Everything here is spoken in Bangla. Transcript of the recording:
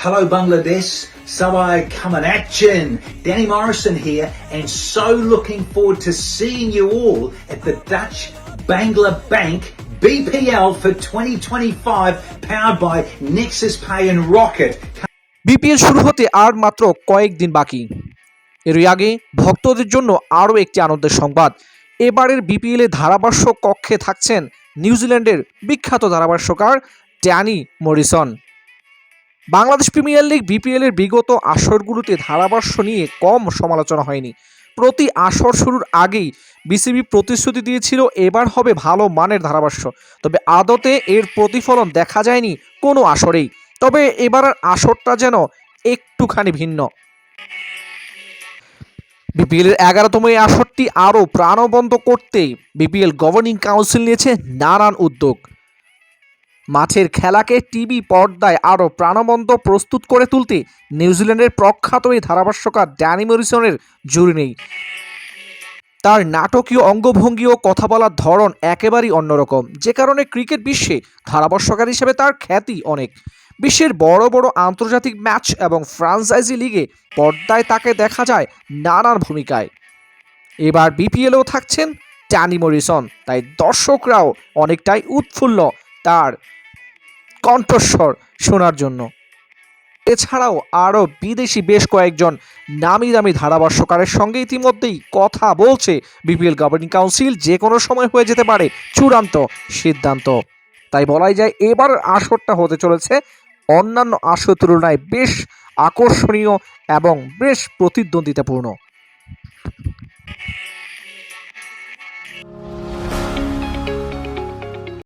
Hello Bangladesh, Sawai coming action. Danny Morrison here and so looking forward to seeing you all at the Dutch Bangla Bank BPL for 2025 powered by Nexus Pay and Rocket. BPL শুরু হতে আর মাত্র কয়েকদিন বাকি এরই আগে ভক্তদের জন্য আরও একটি আনন্দের সংবাদ এবারের বিপিএলে ধারাভাষ্য কক্ষে থাকছেন নিউজিল্যান্ডের বিখ্যাত ধারাভাষ্যকার Danny Morrison Bangladesh premier league BPL এর বিগত আসরগুলোতে ধারাভাষ্য নিয়ে কম সমালোচনা হয়নি। প্রতি আসর শুরুর আগেই বিসিবি প্রতিশ্রুতি দিয়েছিল, এবার হবে ভালো মানের ধারাভাষ্য। তবে আদতে এর প্রতিফলন দেখা যায়নি কোনো আসরেই। তবে এবারের আসরটা যেন একটুখানি ভিন্ন। বিপিএল এর এগারোতম এই আসরটি আরও প্রাণবন্ত করতে বিপিএল গভর্নিং কাউন্সিল নিয়েছে নানান উদ্যোগ। মাঠের খেলাকে টিভি পর্দায় আরও প্রাণবন্ত প্রস্তুত করে তুলতে নিউজিল্যান্ডের প্রখ্যাত এই ধারাভাষ্যকার ড্যানি মরিসনের জুড়ি নেই। তার নাটকীয় অঙ্গভঙ্গি ও কথা বলার ধরন একেবারেই অন্যরকম। যে কারণে ক্রিকেট বিশ্বে ধারাভাষ্যকার হিসেবে তার খ্যাতি অনেক। বিশ্বের বড় বড় আন্তর্জাতিক ম্যাচ এবং ফ্রাঞ্চাইজি লিগে পর্দায় তাকে দেখা যায় নানান ভূমিকায়। এবার বিপিএলেও থাকছেন ট্যানি মরিসন। তাই দর্শকরাও অনেকটাই উৎফুল্ল তার কণ্ঠস্বর শোনার জন্য। এছাড়াও আরও বিদেশি বেশ কয়েকজন নামি দামি ধারাভাষ্যকারের সঙ্গে ইতিমধ্যেই কথা বলছে বিপিএল গভর্নিং কাউন্সিল, যে কোনো সময় হয়ে যেতে পারে চূড়ান্ত সিদ্ধান্ত। তাই বলাই যায় এবার আসরটা হতে চলেছে অন্যান্য আসর তুলনায় বেশ আকর্ষণীয় এবং বেশ প্রতিদ্বন্দ্বিতাপূর্ণ।